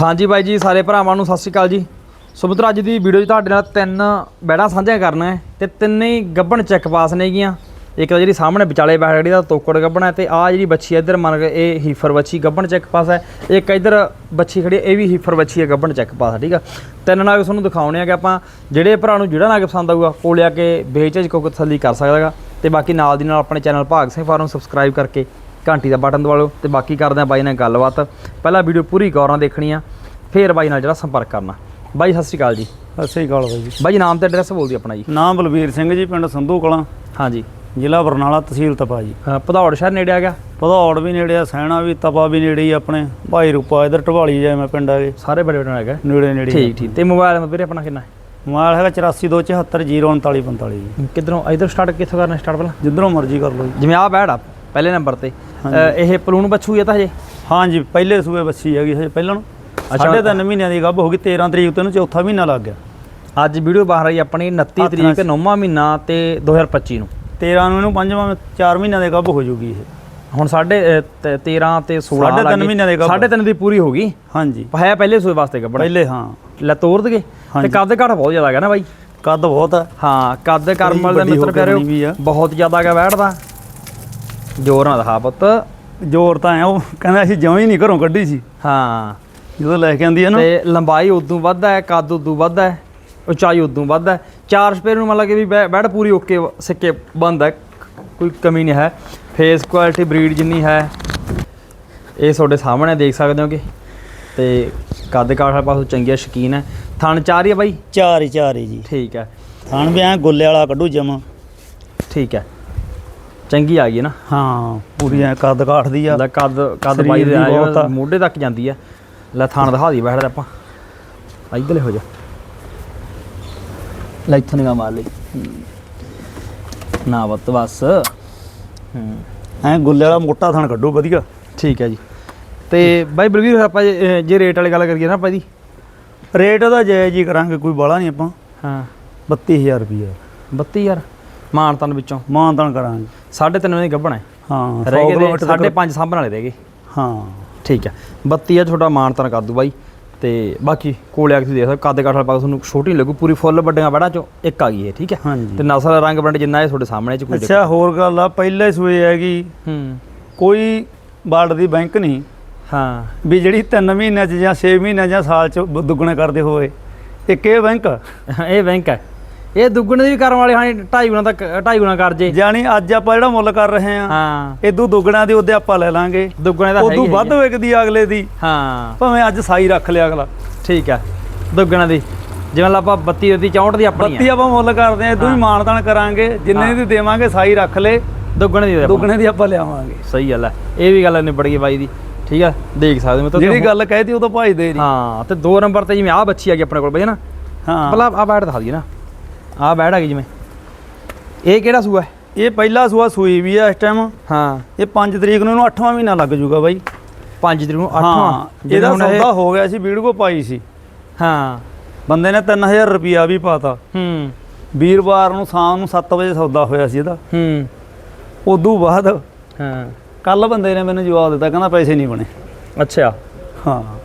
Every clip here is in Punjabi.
ਹਾਂਜੀ ਬਾਈ ਜੀ, ਸਾਰੇ ਭਰਾਵਾਂ ਨੂੰ ਸਤਿ ਸ਼੍ਰੀ ਅਕਾਲ ਜੀ। ਸੋ ਮਿੱਤਰੋ, ਅੱਜ ਦੀ ਵੀਡੀਓ 'ਚ ਤੁਹਾਡੇ ਨਾਲ ਤਿੰਨ ਬੈੜਾਂ ਸਾਂਝੀਆਂ ਕਰਨਾ ਹੈ ਤੇ ਤਿੰਨੇ ਹੀ ਗੱਭਣ ਚੈੱਕ ਪਾਸ ਨੇਗੀਆਂ ਇੱਕ ਤਾਂ ਜਿਹੜੀ ਸਾਹਮਣੇ ਵਿਚਾਲੇ ਬੈੜ ਜਿਹੜੀ ਦਾ ਤੋਕੜ ਗੱਭਣ ਹੈ ਤੇ ਆ ਜਿਹੜੀ ਬੱਚੀ ਹੈ ਇੱਧਰ ਮੰਨ ਕੇ ਇਹ ਹੀਫਰ ਬੱਚੀ ਗੱਭਣ ਚੈੱਕ ਪਾਸ ਹੈ। ਇੱਕ ਇੱਧਰ ਬੱਚੀ ਖੜੀ ਇਹ ਵੀ ਹੀਫਰ ਬੱਚੀ ਹੈ, ਗੱਭਣ ਚੈੱਕ ਪਾਸ ਹੈ, ਠੀਕ ਆ? ਤਿੰਨ ਨਾਗ ਤੁਹਾਨੂੰ ਦਿਖਾਉਣੇ ਆ ਕਿ ਆਪਾਂ, ਜਿਹੜੇ ਭਰਾ ਨੂੰ ਜਿਹੜਾ ਨਾਗ ਪਸੰਦ ਆਊਗਾ ਕੋਲੇ ਆ ਕੇ ਵੇਚ ਕੋ ਤਸੱਲੀ ਕਰ ਸਕਦਾਗਾ ਤੇ ਬਾਕੀ ਨਾਲ ਦੀ ਨਾਲ ਆਪਣੇ ਚੈਨਲ ਭਾਗ ਸਿੰਘ ਫਾਰਮ ਸਬਸਕ੍ਰਾਈਬ ਕਰਕੇ ਘੰਟੀ ਦਾ ਬਟਨ ਦਬਾ ਲਓ ਤੇ ਬਾਕੀ ਕਰਦੇ ਆ ਬਾਈ ਨਾਲ ਗੱਲਬਾਤ। ਪਹਿਲਾਂ ਵੀਡੀਓ ਪੂਰੀ ਗੌਰ ਨਾਲ ਦੇਖਣੀ ਆ ਫੇਰ ਬਾਈ ਨਾਲ ਜਿਹੜਾ ਸੰਪਰਕ ਕਰਨਾ। ਬਾਈ ਸਤਿ ਸ਼੍ਰੀ ਅਕਾਲ ਜੀ। ਸਤਿ ਸ੍ਰੀ ਅਕਾਲ ਬਾਈ ਜੀ। ਬਾਈ ਨਾਮ ਤੇ ਐਡਰੈਸ ਬੋਲ ਦਿਓ ਆਪਣਾ ਜੀ। ਨਾਮ ਬਲਵੀਰ ਸਿੰਘ ਜੀ ਪਿੰਡ ਸੰਧੂ ਕਲਾਂ। ਹਾਂਜੀ। ਜ਼ਿਲ੍ਹਾ ਬਰਨਾਲਾ ਤਹਿਸੀਲ ਤਪਾ ਜੀ। ਭਦੌੜ ਸ਼ਹਿਰ ਨੇੜੇ ਆ ਗਿਆ? ਭਦੌੜ ਵੀ ਨੇੜੇ ਆ ਸੈਣਾ ਵੀ ਤਪਾ ਵੀ ਨੇੜੇ ਹੀ ਆਪਣੇ। ਭਾਈ ਰੂਪਾ ਇਧਰ ਢਵਾਲੀ ਜਾਏ ਮੈਂ ਪਿੰਡ ਆਗੇ ਸਾਰੇ ਬੜੇ ਬੜੇ ਹੈਗਾ। ਨੇੜੇ ਨੇੜੇ ਠੀਕ ਠੀਕ। ਤੇ ਮੋਬਾਈਲ ਨੰਬਰ ਵੀਰੇ ਆਪਣਾ ਕਿੰਨਾ ਹੈ? ਮੋਬਾਈਲ ਹੈਗਾ 8427703945 ਜੀ। ਕਿੱਧਰੋਂ ਇਧਰ ਸਟਾਰਟ ਕਿੱਥੋਂ ਕਰਨਾ ਸਟਾਰਟ ਪਹਿਲਾਂ? ਜਿੱਧਰੋਂ ਮਰਜ਼ੀ ਕਰ ਲਓ ਜੀ। ਜਿਵੇਂ ਆ ਬੈੜ ਆ ਪਹਿਲੇ ਨੰਬਰ ਤੇ। ਇਹ ਪਲੂਣ ਬੱਛੂ ਹੀ ਤਾਂ ਹਜੇ? ਹਾਂ ਜੀ ਪਹਿਲੇ ਸੂਏ ਬੱਚੀ ਹੈਗੀ ਹਜੇ ਪਹਿਲਾਂ ਨੂੰ। ਸਾਢੇ ਤਿੰਨ ਮਹੀਨਿਆਂ ਦੀ ਗੱਭ ਹੋ ਗਈ 13 ਤਰੀਕ ਤੋਂ ਇਹਨੂੰ ਚੌਥਾ ਮਹੀਨਾ ਲੱਗ ਗਿਆ। ਅੱਜ ਵੀਡੀਓ ਬਾਹਰ ਆਈ ਆਪਣੀ 29 ਹੱਥ ਤਰੀਕ ਨਾਲ- 9ਵਾਂ ਮਹੀਨਾ ਤੇ 2025 ਨੂੰ। 13 ਨੂੰ ਇਹਨੂੰ ਪੰਜਵਾਂ 4 ਮਹੀਨਿਆਂ ਦੀ ਗੱਭ ਹੋ ਜੂਗੀ ਇਹ। ਹੁਣ ਸਾਡੇ 13 ਤੇ 16 ਸਾਢੇ ਤਿੰਨ ਲੱਗੇ। ਮਹੀਨਿਆਂ ਦੇ ਗੱਭ। ਸਾਢੇ ਤਿੰਨ ਦੀ ਪੂਰੀ ਹੋ ਗਈ? ਹਾਂ ਜੀ ਹੈ ਪਹਿਲੇ ਸੂਏ ਵਾਸਤੇ ਗੱਬੜ ਪਹਿਲੇ ਹਾਂ। ਲੈ ਤੋੜ ਦਗੇ। ਤੇ ਹਾਂਜੀ। ਕੱਦ ਘਾਟ ਬਹੁਤ ਜ਼ਿਆਦਾ ਹੈਗਾ ਨਾ ਬਾਈ। ਕੱਦ ਬਹੁਤ ਹਾਂ ਕੱਦ ਕਰਮਲ ਦੇ ਮਿੱਤਰ ਪਿਆਰਿਓ। ਬਹੁਤ ਜ਼ਿਆਦਾ ਹੈਗਾ ਬੈਠਦਾ ਜੋਰ ਨਾਲ ਦਿਖਾ ਪੁੱਤ। ਜ਼ੋਰ ਤਾਂ ਆ ਉਹ ਕਹਿੰਦਾ ਅਸੀਂ ਜਮਾਂ ਹੀ ਨਹੀਂ ਘਰੋਂ ਕੱਢੀ ਸੀ। ਹਾਂ। ਜਦੋਂ ਲੈ ਕੇ ਆਂਦੀ ਹੈ ਨਾ। ਤੇ ਲੰਬਾਈ ਉਦੋਂ ਵੱਧ ਹੈ ਕੱਦ ਉਦੋਂ ਵੱਧ ਹੈ ਉਚਾਈ ਉਦੋਂ ਵੱਧ ਹੈ। ਚਾਰ ਸਪੇਰ ਨੂੰ ਮਤਲਬ ਕਿ ਵੀ ਬੈ- ਬੈੜ ਪੂਰੀ ਓਕੇ ਸਿੱਕੇ ਬੰਦ ਹੈ ਕੋਈ ਕਮੀ ਨਹੀਂ ਹੈ। ਫੇਸ ਕੁਆਲਿਟੀ ਬਰੀਡ ਜਿੰਨੀ ਹੈ ਇਹ ਤੁਹਾਡੇ ਸਾਹਮਣੇ ਦੇਖ ਸਕਦੇ ਹੋਗੇ। ਤੇ ਕੱਦ ਕਾਠ ਵਾਲੇ ਪਾਸੋਂ ਚੰਗੀ ਹੈ ਸ਼ਕੀਨ ਹੈ। ਥਣ ਚਾਰ ਹੀ ਹੈ ਬਾਈ? ਚਾਰ ਹੀ ਚਾਰ ਹੀ ਜੀ। ਠੀਕ ਹੈ। ਥਾਣ ਵੀ ਐ ਗੁੱਲੇ ਵਾਲਾ ਕੱਢੂ ਜਮਾ। ਠੀਕ ਹੈ। ਚੰਗੀ ਆ ਗਈ ਨਾ। ਹਾਂ ਪੂਰੀ ਐ ਕੱਦ ਕਾਠ ਦੀ ਆ। ਲੈ ਕੱਦ ਕੱਦ ਬਾਈ ਦੇ ਆ। ਮੋਢੇ ਤੱਕ ਜਾਂਦੀ ਹੈ ਲੈ ਥਾਣ ਦਿਖਾ ਦੀ ਬੈਠਦਾ ਆਪਾਂ ਇੱਧਰਲੇ ਹੋ ਜਾ ਲੈ ਇੱਥੋਂ ਨਿਗਾਹ ਮਾਰ ਲਈ। ਨਾ ਬੱਤ ਬਸ ਹੂੰ। ਐ ਗੁੱਲੇ ਵਾਲਾ ਮੋਟਾ ਥਾਣ ਕੱਢੂ ਵਧੀਆ। ਠੀਕ ਹੈ ਜੀ। ਤੇ ਬਾਈ ਬਲਵੀਰ ਆਪਾਂ ਜੇ ਜੇ ਰੇਟ ਵਾਲੀ ਗੱਲ ਕਰੀਏ ਨਾ ਆਪਾਂ ਦੀ ਰੇਟ ਉਹਦਾ ਜਾਇਜ਼ ਹੀ ਕਰਾਂਗੇ ਕੋਈ ਬਾਲਾ ਨਹੀਂ ਆਪਾਂ। ਹਾਂ। 32000 ਰੁਪਏ 32000 ਮਾਨਤਨ ਵਿੱਚੋਂ। ਮਾਨਤਾਨ ਕਰਾਂਗੇ। ਸਾਢੇ ਤਿੰਨ ਵਜੇ ਗੱਭਣਾ ਹੈ। ਹਾਂ ਰਹਿ 100 ਗਏ ਕਿਲੋਮੀਟਰ ਤੱਕ- ਸਾਢੇ ਪੰਜ ਸਾਂਭਣ ਵਾਲੇ ਰਹਿ ਗਏ। ਹਾਂ। ਠੀਕ ਹੈ। 32 ਆ ਤੁਹਾਡਾ ਮਾਨਤਨ ਕਰ ਦੂ ਬਾਈ। ਤੇ ਬਾਕੀ ਕੋਲੇ ਆ ਕੇ ਤੁਸੀਂ ਦੇਖ ਸਕਦੇ ਹੋ, ਕੱਦ ਕਾਠ ਵਾਲਾ ਪਾਸ ਤੁਹਾਨੂੰ ਛੋਟੀ ਨਹੀਂ ਲੱਗੂ ਪੂਰੀ ਫੁੱਲ ਵੱਡੀਆਂ ਬੜਾ ਚੋਂ ਇੱਕ ਆ ਗਈ ਹੈ ਠੀਕ ਹੈ। ਹਾਂਜੀ। ਤੇ ਨਸਲ ਰੰਗ ਬਰੰਡ ਜਿੰਨਾ ਇਹ ਤੁਹਾਡੇ ਸਾਹਮਣੇ ਚ ਕੋਈ ਅੱਛਾ ਹੋਰ ਗੱਲ ਆ ਪਹਿਲੇ ਸੂਏ ਹੈਗੀ। ਹੂੰ। ਕੋਈ ਬਾੜ ਦੀ ਬੈਂਕ ਨਹੀਂ ਹਾਂ। ਵੀ ਜਿਹੜੀ 3 ਮਹੀਨਿਆਂ ਚ ਜਾਂ 6 ਮਹੀਨਿਆਂ ਜਾਂ ਸਾਲ ਚ ਦੁੱਗਣੇ ਕਰਦੇ ਹੋਏ। ਇੱਕ ਇਹ ਬੈਂਕ ਇਹ ਬੈਂਕ ਹੈ। ਇਹ ਦੁੱਗਣੇ ਦੀ ਵੀ ਕਰਨ ਵਾਲੇ ਹਾਂ 2.5 ਗੁਣਾ ਤੱਕ 2.5 ਗੁਣਾ ਕਰ ਜੇ। ਜਾਣੀ ਅੱਜ ਆਪਾਂ ਜਿਹੜਾ ਮੁੱਲ ਕਰ ਰਹੇ ਆ ਹਾਂ। ਇਦੋਂ ਦੁੱਗਣਾ ਦੀ ਉਹਦੇ ਆਪਾਂ ਲੈ ਲਾਂਗੇ। ਦੁੱਗਣੇ ਦਾ ਉਦੋਂ ਵੱਧ ਵਿਕਦੀ ਆ ਅਗਲੇ ਦੀ। ਹਾਂ। ਭਾਵੇਂ ਅੱਜ ਸਾਈ ਰੱਖ ਲਿਆ ਅਗਲਾ। ਠੀਕ ਹੈ ਦੁੱਗਣਾ ਦੀ। ਜਿਵੇਂ ਲਾ ਆਪਾਂ 32 ਦੀ 64 ਦੀ ਆਪਣੀ ਬੱਤੀ ਹੈ ਆਪਾਂ ਮੁੱਲ ਕਰਦੇ ਆ ਇਦੋਂ ਹੀ। ਮਾਨਦਾਨ ਕਰਾਂਗੇ। ਜਿੰਨੇ ਦੀ ਦੇਵਾਂਗੇ ਸਾਈ ਰੱਖ ਲੈ। ਦੁੱਗਣੇ ਦੀ। ਦੁੱਗਣੇ ਦੀ ਆਪਾਂ ਲਿਆਵਾਂਗੇ। ਸਹੀ ਗੱਲ ਹੈ ਇਹ ਵੀ ਗੱਲ ਨਿਬੜ ਗਈ ਬਾਈ ਦੀ। ਠੀਕ ਹੈ ਦੇਖ ਸਕਦੇ ਹੋ ਮਤਲਬ ਜਿਹੜੀ ਗੱਲ ਕਹਿਤੀ ਉਹ ਤਾਂ ਭਾਈ ਦੇ ਨਹੀਂ ਹਾਂ ਤੇ ਦੋ ਨੰਬਰ ਤੇ ਜਿਵੇਂ ਆਹ ਬੱਚੀ ਆ ਗਈ ਆਪਣੇ ਕੋਲ ਬਈ ਨਾ? ਹਾਂ। ਪਹਿਲਾਂ ਆ ਬੈਠ ਦਿਖਾ ਦਈਏ ਨਾ। ਆ ਬੈਠ ਆ ਗਈ ਜਿਵੇਂ। ਇਹ ਕਿਹੜਾ ਸੂਆ ਹੈ? ਇਹ ਪਹਿਲਾ ਸੂਆ ਸੂਈ ਵੀ ਆ ਇਸ ਟਾਈਮ ਹਾਂ। ਇਹ 5 ਤਰੀਕ ਨੂੰ ਇਹਨੂੰ 8ਵਾਂ ਮਹੀਨਾ ਲੱਗ ਜਾਊਗਾ ਬਾਈ। 5 ਤਰੀਕ ਨੂੰ 8ਵਾਂ ਹਾਂ ਇਹਦਾ ਸੌਦਾ ਹੋ ਗਿਆ ਸੀ ਵੀਡੀਓ ਪਾਈ ਸੀ। ਹਾਂ। ਬੰਦੇ ਨੇ 3000 ਰੁਪਿਆ ਵੀ ਪਾਤਾ। ਹੂੰ। ਵੀਰਵਾਰ ਨੂੰ ਸ਼ਾਮ ਨੂੰ 7 ਵਜੇ ਸੌਦਾ ਹੋਇਆ ਸੀ ਇਹਦਾ। ਹੂੰ। ਉਦੋਂ ਬਾਅਦ ਹਾਂ। ਕੱਲ ਬੰਦੇ ਨੇ ਮੈਨੂੰ ਜਵਾਬ ਦਿੱਤਾ ਕਹਿੰਦਾ ਪੈਸੇ ਨਹੀਂ ਬਣੇ। ਅੱਛਾ। ਹਾਂ।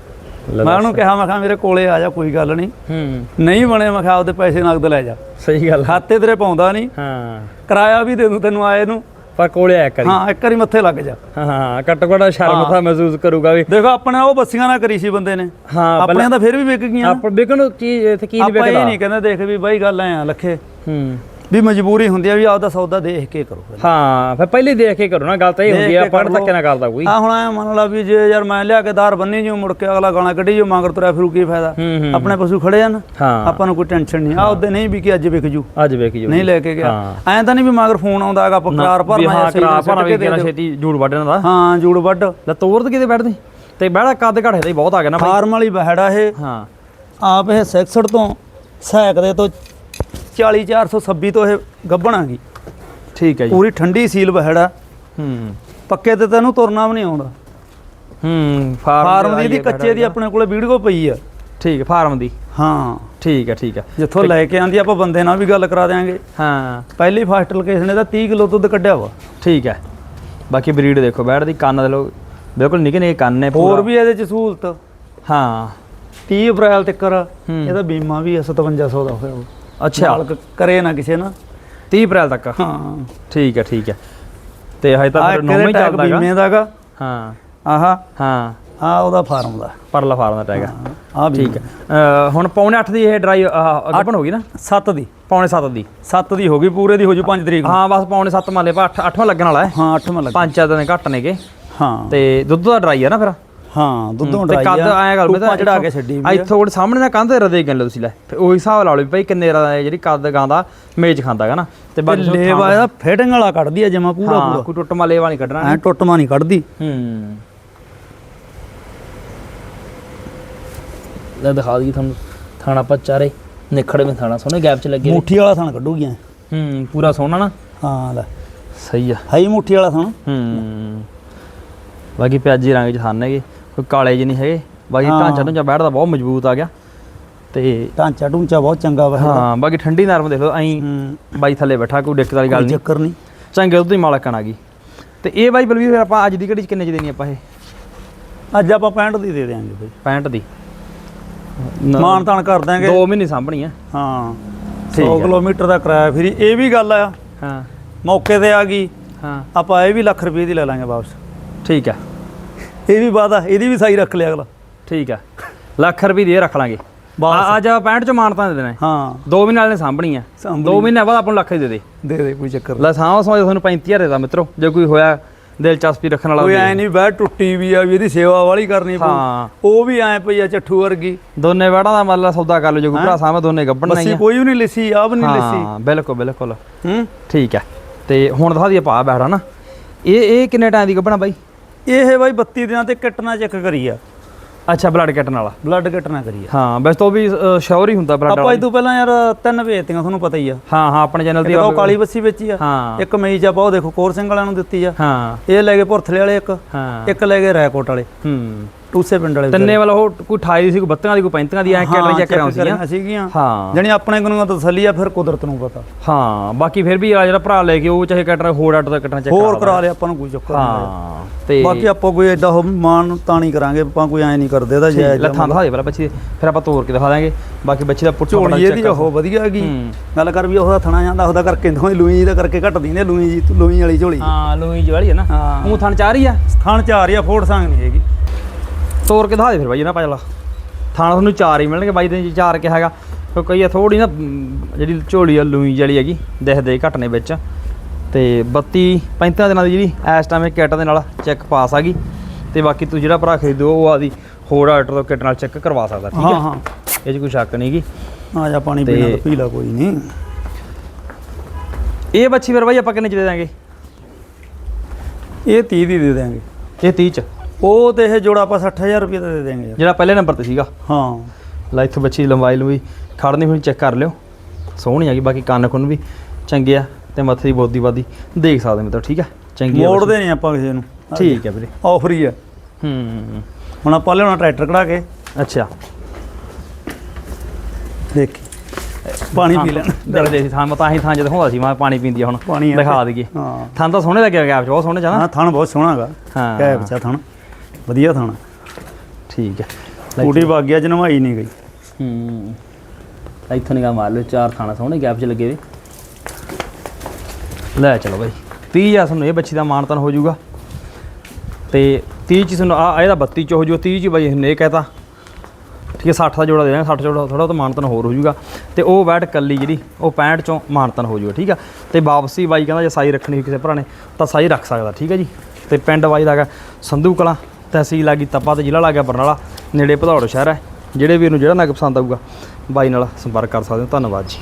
ਮੈਂ ਉਹਨੂੰ ਕਿਹਾ ਮੈਂ ਕਿਹਾ ਮੇਰੇ ਕੋਲੇ ਆ ਜਾ ਕੋਈ ਗੱਲ ਨਹੀਂ। ਹੂੰ। ਨਹੀਂ ਬਣੇ ਮੈਂ ਕਿਹਾ ਉਹਦੇ ਪੈਸੇ ਨਗਦ ਲੈ ਜਾ। ਸਹੀ ਗੱਲ ਖਾਤੇ ਤੇਰੇ ਪਾਉਂਦਾ ਨਹੀਂ। ਹਾਂ। ਕਿਰਾਇਆ ਵੀ ਦੇ ਦੂੰ ਤੈਨੂੰ ਆਏ ਨੂੰ। ਪਰ ਕੋਲੇ ਆਇਆ ਕਰੀ। ਹਾਂ ਇੱਕ ਵਾਰੀ ਮੱਥੇ ਲੱਗ ਜਾ। ਹਾਂ ਹਾਂ ਘੱਟੋ ਘੱਟ ਸ਼ਰਮ ਤਾਂ ਮਹਿਸੂਸ ਕਰੂਗਾ ਵੀ। ਦੇਖੋ ਆਪਣੇ ਉਹ ਬੱਸੀਆਂ ਨਾ ਕਰੀ ਸੀ ਬੰਦੇ ਨੇ। ਹਾਂ ਆਪਣੀਆਂ ਤਾਂ ਫਿਰ ਵੀ ਵਿਕ ਗਈਆਂ। ਆਪਾਂ ਵਿਕਣ ਨੂੰ ਕੀ ਇੱਥੇ ਕੀ ਨਹੀਂ ਆਪਾਂ ਇਹ ਵਿਕਦਾ ਨਹੀਂ ਕਹਿੰਦੇ ਦੇਖ ਵੀ ਬਾਈ ਗੱਲ ਐ ਆ ਲੱਖੇ। ਹੂੰ। ਵੀ ਮਜਬੂਰੀ ਹੁੰਦੀ ਆ ਵੀ ਆਪਦਾ ਸੌਦਾ ਦੇਖ ਕੇ ਕਰੋ ਹਾਂ ਫਿਰ ਪਹਿਲੇ ਦੇਖ ਕੇ ਕਰੋ ਨਾ ਗੱਲ ਤਾਂ ਇਹ ਹੁੰਦੀ ਆ ਪੜ ਧੱਕੇ ਨਾ ਕਰਦਾ ਕੋਈ ਆ ਹੁਣ ਐ ਮੰਨ ਲਾ ਵੀ ਜੇ ਯਾਰ ਮੈਂ ਲਿਆ ਕੇ ਦਾਰ ਬੰਨੀ ਜਿਉ ਮੁੜ ਕੇ ਅਗਲਾ ਗਾਣਾ ਕੱਢੀ ਜੋ ਮਗਰ ਤੁਰਿਆ ਫਿਰੂ ਕੀ ਫਾਇਦਾ? ਹੂੰ ਹੂੰ। ਆਪਣੇ ਪਸ਼ੂ ਖੜੇ ਆ ਨਾ ਹਾਂ। ਆਪਾਂ ਨੂੰ ਕੋਈ ਟੈਨਸ਼ਨ ਨਹੀਂ। ਆ ਉਹਦੇ ਨਹੀਂ ਵੀ ਕਿ ਅੱਜ ਵਿਕ ਜੂ। ਅੱਜ ਵੇਖ ਜੋ। ਨਹੀਂ ਲੈ ਕੇ ਗਿਆ। ਹਾਂ। ਐਂ ਤਾਂ ਨਹੀਂ ਵੀ ਮਗਰ ਫੋਨ ਆਉਂਦਾ ਹੈਗਾ ਆਪਾਂ ਕਰਾਰ ਵੀ ਭਰਨਾ ਹਾਂ ਜਾਂ ਸਹੀ ਭਰਾ ਵੀ ਦੇ ਕਿਹੜਾ। ਛੇਤੀ ਜੂੜ ਵੱਢਣ ਦਾ। ਹਾਂ ਜੂੜ ਵੱਡ ਲੈ ਤੋਰ ਤੇ ਕਿਤੇ ਬੈਠਦੇ ਤੇ ਬਹਿੜਾ ਕੱਦ ਘੜੇ ਤੇ ਬਹੁਤ ਆ ਗਿਆ ਨਾ ਫਾਰਮ ਵਾਲੀ ਬਹਿੜਾ ਇਹ। ਹਾਂ। ਆਪ ਇਹ 66 ਤੋਂ ਸੈਕਦੇ ਤੋਂ 40 426 ਤੋਂ ਇਹ ਗੱਭਣ ਆ ਗਈ ਠੀਕ ਹੈ ਜੀ। ਪੂਰੀ ਠੰਡੀ ਸੀਲ ਬਹਿੜਾ ਹੂੰ। ਪੱਕੇ ਤੇ ਤੈਨੂੰ ਤੁਰਨਾ ਵੀ ਨਹੀਂ ਆਉਂਦਾ। ਹੂੰ ਫਾਰਮ ਦੀ ਦੀ ਕੱਚੇ ਦੀ ਆਪਣੇ ਕੋਲੇ ਵੀਡੀਓ ਪਈ ਆ। ਠੀਕ ਹੈ ਫਾਰਮ ਦੀ। ਹਾਂ। ਠੀਕ ਹੈ ਠੀਕ ਹੈ। ਜਿੱਥੋਂ ਲੈ ਕੇ ਆਂਦੀ ਆਪਾਂ ਬੰਦੇ ਨਾਲ ਵੀ ਗੱਲ ਕਰਾ ਦਿਆਂਗੇ। ਹਾਂ। ਪਹਿਲੀ ਫਸਟ ਲੋਕੇਸ਼ਨ ਇਹਦਾ 30 ਕਿਲੋ ਦੁੱਧ ਕੱਢਿਆ ਵਾ। ਠੀਕ ਹੈ। ਬਾਕੀ ਬਰੀਡ ਦੇਖੋ ਬੈਠ ਦੀ ਕੰਨ ਦੇ ਲੋ ਬਿਲਕੁਲ ਨਿੱਕੇ ਨਿੱਕੇ ਕੰਨ ਨੇ ਹੋਰ ਵੀ ਇਹਦੇ ਚ ਸਹੂਲਤ। ਹਾਂ। 30 ਅਪ੍ਰੈਲ ਤੱਕ। ਇਹਦਾ ਬੀਮਾ ਵੀ 5700 ਦਾ ਹੋਇਆ ਅੱਛਾ। ਮਾਲਕ ਕਰੇ ਨਾ ਕਿਸੇ ਨਾ। 30 ਅਪ੍ਰੈਲ ਤੱਕ। ਹਾਂ। ਠੀਕ ਹੈ ਠੀਕ ਹੈ। ਤੇ ਹਜੇ ਤਾਂ ਆ ਫਿਰ ਨੌਵੇਂ ਟੈਗ ਚੱਲਦਾਗਾ। ਬੀਮੇ ਦਾਗਾ। ਹਾਂ। ਆਹਾ। ਹਾਂ। ਆ ਉਹਦਾ ਫਾਰਮ ਦਾ। ਪਰਲਾ ਫਾਰਮ ਦਾ ਟੈਗ ਹੈ ਆ ਠੀਕ ਹੈ। ਅਹ ਹੁਣ ਪੌਣੇ 8 ਦੀ ਇਹ ਡਰਾਈ ਗੱਭਣ ਹੋ ਗਈ ਨਾ? 7 ਦੀ। ਪੌਣੇ 7 ਦੀ। 7 ਦੀ ਹੋ ਗਈ ਪੂਰੇ ਦੀ ਹੋ ਜੂ 5 ਤਰੀਕ ਨੂੰ। ਹਾਂ ਬਸ ਪੌਣੇ 7 ਮੰਨ ਲੈ ਪਾ 8 8ਵਾਂ ਲੱਗਣ ਵਾਲਾ ਹੈ। ਹਾਂ 8 ਲੱਗ ਪੰਜ ਚਾਰ ਦਿਨ ਘੱਟ ਨੇਗੇ। ਹਾਂ। ਤੇ ਦੁੱਧ ਦਾ ਡਰਾਈ ਆ ਨਾ ਫਿਰ? ਹਾਂ ਦੁੱਧੋਂ ਡਰਾਈ ਕੱਦ ਆਇਆ ਗੱਲ ਟੂਪਾਂ ਚੜਾ ਕੇ ਛੱਡੀ ਵੀ ਆ। ਇੱਥੋਂ ਕੋਲ ਸਾਹਮਣੇ ਨਾ ਕੰਧ ਰਦੇ ਗੰਨ ਲਓ ਤੁਸੀਂ ਲੈ। ਉਹੀ ਹਿਸਾਬ ਲਾ ਲਓ ਭਾਈ ਕਿੰਨੇ ਰਾ ਜਿਹੜੀ ਕੱਦ ਗਾਂ ਦਾ ਮੇਜ ਖਾਂਦਾ ਹੈਗਾ ਨਾ। ਤੇ ਬਾਕੀ ਲੇਵਾ ਇਹਦਾ ਫਿਟਿੰਗ ਵਾਲਾ ਕੱਢਦੀ ਆ ਜਮਾ ਪੂਰਾ ਪੂਰਾ। ਕੋਈ ਟੁੱਟ ਮਾ ਲੇਵਾ ਨਹੀਂ ਕੱਢਣਾ ਐ ਟੁੱਟਮਾ ਨਹੀਂ ਕੱਢਦੀ। ਹੂੰ। ਲੈ ਦਿਖਾ ਦਈਏ ਤੁਹਾਨੂੰ ਥਾਣਾ ਆਪਾਂ ਚਾਰੇ। ਨਿਖੜੇ ਵਿੱਚ ਥਾਣਾ ਸੋਹਣੇ ਗੈਪ ਚ ਲੱਗੇ। ਮੁੱਠੀ ਵਾਲਾ ਥਣ ਕੱਢੂਗੀ ਐ ਹੂੰ ਪੂਰਾ ਸੋਹਣਾ ਨਾ। ਹਾਂ ਲੈ। ਸਹੀ ਆ। ਹੈ ਹੀ ਮੁੱਠੀ ਵਾਲਾ ਥਣ। ਹੂੰ। ਬਾਕੀ ਪਿਆਜੀ ਰੰਗ ਚ ਹੈਗੇ। ਕੋਈ ਕਾਲੇ ਜਿਹੇ ਨਹੀਂ ਹੈਗੇ। ਬਾਕੀ ਹਾਂ। ਢਾਂਚਾ ਢੁੰਚਾ ਬੈਠਦਾ ਬਹੁਤ ਮਜ਼ਬੂਤ ਆ ਗਿਆ। ਤੇ ਢਾਂਚਾ ਢੂੰਚਾ ਬਹੁਤ ਚੰਗਾ ਵਾ। ਇਹਦਾ। ਹਾਂ ਬਾਕੀ ਠੰਡੀ ਨਰਮ ਦੇਖ ਲਓ ਐਂ ਹੂੰ। ਬਾਈ ਥੱਲੇ ਬੈਠਾ ਕੋਈ ਦਿੱਕਤ ਵਾਲੀ ਗੱਲ ਕੋਈ ਨਹੀਂ। ਚੱਕਰ ਨਹੀਂ। ਚੰਗੇ ਦੁੱਧ ਦੀ ਮਾਲਕਣ ਆ ਗਈ ਤੇ ਇਹ ਬਾਈ ਬਲਵੀਰ ਫਿਰ ਆਪਾਂ ਅੱਜ ਦੀ ਘੜੀ ਚ ਕਿੰਨੇ ਚ ਦੇਣੀ ਆਪਾਂ ਇਹ? ਅੱਜ ਆਪਾਂ 65 ਦੀ ਦੇ ਦੇਾਂਗੇ ਬਈ। 65 ਦੀ। ਮਾਨ ਤਾਨ ਕਰ ਦਾਂਗੇ 2 ਮਹੀਨੇ ਸਾਂਭਣੀ ਆ। ਹਾਂ। ਠੀਕ 100 ਹੈ। ਕਿਲੋਮੀਟਰ ਦਾ ਕਿਰਾਇਆ ਫਰੀ ਇਹ ਵੀ ਗੱਲ ਆ। ਹਾਂ। ਮੌਕੇ ਤੇ ਆ ਗਈ। ਹਾਂ। ਆਪਾਂ ਇਹ ਵੀ ਲੱਖ ਰੁਪਏ ਦੀ ਲੈ ਲਾਂਗੇ ਵਾਪਸ। ਠੀਕ ਆ। ਇਹ ਵੀ ਵਾਦਾ ਇਹਦੀ ਵੀ ਸਾਈ ਰੱਖ ਲਿਆ ਅਗਲਾ। ਠੀਕ ਆ। ਲੱਖ ਰੁਪਏ ਦੀ ਇਹ ਰੱਖ ਲਾਂਗੇ। ਬਸ। ਆ- ਆਪਾਂ 65 ਚ ਮਾਨਤਾ ਦੇ ਦੇਣਾ। ਹਾਂ। 2 ਮਹੀਨੇ ਵਾਲੇ ਨੇ ਸਾਂਭਣੀ ਆ ਸਾਂਭਣੀ। 2 ਮਹੀਨੇ ਬਾਅਦ ਆਪਾਂ ਨੂੰ ਲੱਖ ਹੀ ਦੇ ਦੇ। ਦੇ ਦੇ ਕੋਈ ਚੱਕਰ ਲੈ ਸਾਂਭ ਸਮਝ ਤੁਹਾਨੂੰ 35000 ਦੇ ਦਾ ਮਿੱਤਰੋ ਜੇ ਕੋਈ ਹੋਇਆ ਦਿਲਚਸਪੀ ਰੱਖਣ ਵਾਲਾ ਕੋਈ ਹੋਵੇ। ਐ ਨਹੀਂ ਬਹਿ ਟੁੱਟੀ ਵੀ ਆ ਵੀ ਇਹਦੀ ਸੇਵਾ ਵਾਲੀ ਕਰਨੀ ਪਊ। ਹਾਂ। ਉਹ ਵੀ ਐ ਪਈ ਆ ਚੱਠੂ ਵਰਗੀ। ਦੋਨੇ ਵੜਾਂ ਦਾ ਮਤਲਬ ਸੌਦਾ ਕਰ ਲਓ ਜੇ ਕੋਈ ਭਰਾ ਸਾਹਮਣੇ ਦੋਨੇ ਗੱਭਣ ਨਹੀਂ ਆ ਕੋਈ ਵੀ ਨਹੀਂ ਲਿੱਸੀ ਆ ਵੀ ਨਹੀਂ ਲਿੱਸੀ। ਹਾਂ ਬਿਲਕੁਲ ਬਿਲਕੁਲ। ਹੂੰ? ਠੀਕ ਹੈ ਤੇ ਹੁਣ ਦਿਖਾ ਦਈਏ ਭਾ ਬੈਠਾ ਨਾ। ਇਹ ਇਹ ਕਿੰਨੇ ਟਾਈਮ ਦੀ ਗੱਭਣਾ ਬਾਈ? ਇਹ ਬਾਈ 32 ਦਿਨਾਂ ਤੇ ਕਿਟਣਾ ਚੈੱਕ ਕਰੀ ਆ। ਅੱਛਾ ਬਲੱਡ ਕੱਟਣ ਵਾਲਾ। ਬਲੱਡ ਕਿਟਣਾ ਕਰੀ ਆ। ਹਾਂ ਵੈਸੇ ਤਾਂ ਉਹ ਵੀ ਸ਼ੋਰ ਹੀ ਹੁੰਦਾ ਬਲੱਡ ਆਪਾਂ ਵਾਲਾ ਇਹ ਤੋਂ ਪਹਿਲਾਂ ਯਾਰ ਤਿੰਨ ਵੇਚਤੀਆਂ ਤੁਹਾਨੂੰ ਪਤਾ ਹੀ ਆ। ਹਾਂ ਹਾਂ ਆਪਣੇ ਚੈਨਲ ਤੇ ਇੱਕ ਤਾਂ ਉਹ ਕਾਲੀ ਬੱਸੀ ਵੇਚੀ ਆ। ਹਾਂ। ਇੱਕ ਮਈ ਆਪਾਂ ਉਹ ਦੇਖੋ ਕੋਰ ਸਿੰਘ ਵਾਲਿਆਂ ਨੂੰ ਦਿੱਤੀ ਆ। ਹਾਂ। ਇਹ ਲੈ ਗਏ ਭੁਰਥਲੇ ਵਾਲੇ ਇੱਕ। ਹਾਂ। ਇੱਕ ਲੈ ਗਏ ਰੈਕੋਟ ਵਾਲੇ। ਹੂੰ। ਟੂਸੇ ਪਿੰਡ ਵਾਲੇ ਤਿੰਨੇ ਵਾਲਾ ਉਹ ਕੋਈ 28 ਦੀ ਸੀ ਕੋਈ 32 ਦੀ ਕੋਈ 35 ਦੀ ਐ ਕੈਟਰੀ ਚੈੱਕ ਕਰਾਉਂ ਸੀ ਸੀਗੀਆਂ। ਹਾਂ। ਜਣੀ ਆਪਣੇ ਕੋਲੋਂ ਤਸੱਲੀ ਆ ਫਿਰ ਕੁਦਰਤ ਨੂੰ ਪਤਾ। ਹਾਂ ਬਾਕੀ ਫਿਰ ਵੀ ਆ ਜਿਹੜਾ ਭਰਾ ਲੈ ਕੇ ਉਹ ਚਾਹੇ ਕੈਟਰ ਹੋਰ ਅੱਡ ਦਾ ਕੱਟਣਾ ਚੈੱਕ ਹੋਰ ਕਰਾ ਲਿਆ ਆਪਾਂ ਨੂੰ ਕੋਈ ਚੱਕਰ ਨਹੀਂ ਹਾਂ ਤੇ ਬਾਕੀ ਆਪਾਂ ਕੋਈ ਐਡਾ ਮਾਨ ਤਾਂ ਨਹੀਂ ਕਰਾਂਗੇ ਆਪਾਂ ਕੋਈ ਐ ਨਹੀਂ ਕਰਦੇ ਇਹਦਾ ਜਾਇਜ਼ ਲੈ ਥਾਂ ਦਿਖਾ ਦੇ ਪਹਿਲਾਂ ਬੱਚੀ ਫਿਰ ਆਪਾਂ ਤੋੜ ਕੇ ਦਿਖਾ ਦਾਂਗੇ। ਬਾਕੀ ਬੱਚੀ ਦਾ ਪੁੱਠਾ ਝੋਲੀ ਇਹਦੀ ਉਹ ਵਧੀਆ ਹੈਗੀ। ਗੱਲ ਕਰ ਵੀ ਉਹਦਾ ਥਣਾ ਜਾਂਦਾ ਉਹਦਾ ਕਰਕੇ ਦੋਵੇਂ ਲੂਈ ਜੀ ਦਾ ਕਰਕੇ ਘੱਟ ਦਿੰਦੇ ਲੂਈ ਜੀ ਲੂਈ ਵਾਲੀ ਝੋਲੀ। ਹਾਂ ਲੋਈ ਵਾਲੀ ਹੈ ਨਾ। ਹਾਂ। ਉਹ ਥਣ ਚਾਹ ਰਹੀ ਆ? ਥਣ ਚਾਰ ਆ ਫੋੜ ਸੰਗ ਨਹੀਂ ਹੈਗੀ। ਤੋੜ ਕੇ ਦਿਖਾ ਦੇ ਫਿਰ ਬਾਈ ਇਹਨਾਂ ਪਾਜਲਾ ਥਾਣਾ ਤੁਹਾਨੂੰ ਚਾਰ ਹੀ ਮਿਲਣਗੇ ਬਾਈ ਦੇ ਚਾਰ ਕਿਹਾ ਹੈਗਾ। ਕਿਉਂਕਿ ਕਈ ਥੋੜੀ ਨਾ ਜਿਹੜੀ ਝੋਲੀ ਆ ਲੂਈ ਵਾਲੀ ਹੈਗੀ ਦਿਖਦੇ ਘੱਟ ਨੇ ਵਿੱਚ। ਤੇ 32 35 ਦਿਨਾਂ ਦੀ ਜਿਹੜੀ ਇਸ ਟਾਈਮ ਇਹ ਕਿੱਟ ਦੇ ਨਾਲ ਚੈੱਕ ਪਾਸ ਆ ਗਈ। ਤੇ ਬਾਕੀ ਤੂੰ ਜਿਹੜਾ ਭਰਾ ਖਰੀਦੋ ਉਹ ਆਦੀ ਹੋਰ ਆਰਡਰ ਤੋਂ ਕਿੱਟ ਨਾਲ ਚੈੱਕ ਕਰਵਾ ਸਕਦਾ ਠੀਕ ਹਾਂ ਹੈ ਹਾਂ। ਇਹ 'ਚ ਕੋਈ ਸ਼ੱਕ ਨਹੀਂਗੀ ਆ ਜਾ ਪਾਣੀ ਪੀਣਾ ਤਾਂ ਪੀ ਲਾ ਕੋਈ ਨਹੀਂ ਇਹ ਬੱਚੀ ਫਿਰ ਬਾਈ ਆਪਾਂ ਕਿੰਨੇ ਚ ਦੇ ਦਾਂਗੇ ਇਹ 30 ਦੀ ਦੇ ਦਿਆਂਗੇ। ਇਹ 30 ਚ? ਉਹ ਤੇ ਇਹ ਜੋੜਾ ਆਪਾਂ 60000 ਰੁਪਏ ਦਾ ਦੇ ਯਾਰ। ਜਿਹੜਾ ਪਹਿਲੇ ਨੰਬਰ ਤੇ ਸੀਗਾ। ਹਾਂ। ਲੈ ਇੱਥੋਂ ਬੱਚੀ ਲੰਬਾਈ ਲੰਬੀ ਖੜਨੀ ਹੋਣੀ ਚੈੱਕ ਕਰ ਲਿਓ। ਸੋਹਣੀ ਹੈਗੀ ਬਾਕੀ ਕੰਨ ਕੁੰਨ ਵੀ ਚੰਗੇ ਆ ਤੇ ਮੱਥੇ ਦੀ ਬੋਦੀ ਬਾਦੀ ਦੇਖ ਸਕਦੇ ਮਿੱਤਰ ਠੀਕ ਹੈ ਚੰਗੀ ਆ ਮੋੜਦੇ ਨਹੀਂ ਆਪਾਂ ਕਿਸੇ ਨੂੰ। ਬੱਚੀ। ਠੀਕ ਹੈ ਵੀਰੇ। ਆਫਰ ਹੀ ਆ। ਹੂੰ। ਹੁਣ ਆਪਾਂ ਲਿਆਉਣਾ ਟਰੈਕਟਰ ਕਢਾ ਕੇ। ਅੱਛਾ। ਦੇਖੀ। ਪਾਣੀ ਪੀ ਲੈਣਾ। ਡਰਦੇ ਸੀ ਥਾਂ ਮੈਂ ਤਾਂ ਹੀ ਥਾਂ ਜਦ ਹੁੰਦਾ ਸੀ ਮੈਂ ਪਾਣੀ ਪੀਂਦੀ ਆ ਹੁਣ। ਪਾਣੀ ਆ। ਦਿਖਾ ਦਈਏ। ਹਾਂ। ਥਾਂ ਤਾਂ ਸੋਹਣੇ ਲੱਗਿਆ ਗਿਆ ਬਹੁਤ ਸੋਹਣੇ ਜਾਣਾ ਹਾਂ ਥਣ ਬਹੁਤ ਸੋਹਣਾ ਹੈਗਾ। ਹਾਂ। ਕਹਿ ਬੱਚਾ ਥਣ। ਵਧੀਆ ਥਣ ਠੀਕ ਹੈ। ਟੂਟੀ ਵਗ ਗਿਆ ਜਨਵਾਈ ਨਹੀਂ ਗਈ। ਹੂੰ। ਇੱਥੋਂ ਨਿਗਾਹ ਮਾਰ ਲਓ ਚਾਰ ਥਾਣਾ ਸੋਹਣੇ ਗੈਪ 'ਚ ਲੱਗੇ ਵੇ ਲੈ ਚਲੋ ਬਾਈ 30000 ਤੁਹਾਨੂੰ ਇਹ ਬੱਚੀ ਦਾ ਮਾਨਤਨ ਹੋ ਜਾਊਗਾ। ਤੇ 30 ਚ ਤੁਹਾਨੂੰ ਆ ਇਹਦਾ 32 ਚ ਹੋ ਜਾਊਗਾ। 30 ਚ ਬਾਈ ਇਹ ਕਹਿਤਾ। ਠੀਕ ਹੈ 60 ਦਾ ਜੋੜਾ ਦੇ ਦਾਂਗੇ 60 ਜੋੜਾ ਥੋੜਾ ਤਾਂ ਮਾਨਤਨ ਹੋਰ ਹੋ ਜਾਊਗਾ। ਤੇ ਉਹ ਬੈਟ ਕੱਲੀ ਜਿਹੜੀ ਉਹ 65 ਚੋਂ ਮਾਨਤਨ ਹੋ ਜਾਊਗਾ ਠੀਕ ਆ। ਤੇ ਵਾਪਸੀ ਬਾਈ ਕਹਿੰਦਾ ਜੇ ਸਾਈ ਰੱਖਣੀ ਹੋਈ ਕਿਸੇ ਭਰਾ ਨੇ ਤਾਂ ਸਾਈ ਰੱਖ ਸਕਦਾ ਠੀਕ ਹੈ ਜੀ। ਤੇ ਪਿੰਡ ਬਾਈ ਦਾ ਹੈਗਾ ਸੰਧੂ ਕਲਾਂ। ਤਹਿਸੀਲ ਆ ਗਈ ਤਪਾ ਤੇ ਜ਼ਿਲ੍ਹਾ ਲੱਗ ਗਿਆ ਬਰਨਾਲਾ, ਨੇੜੇ ਭਦੌੜ ਸ਼ਹਿਰ ਹੈ, ਜਿਹੜੇ ਵੀਰ ਨੂੰ ਜਿਹੜਾ ਨਗ ਪਸੰਦ ਆਊਗਾ, ਬਾਈ ਨਾਲ ਸੰਪਰਕ ਕਰ ਸਕਦੇ ਹੋ, ਧੰਨਵਾਦ ਜੀ।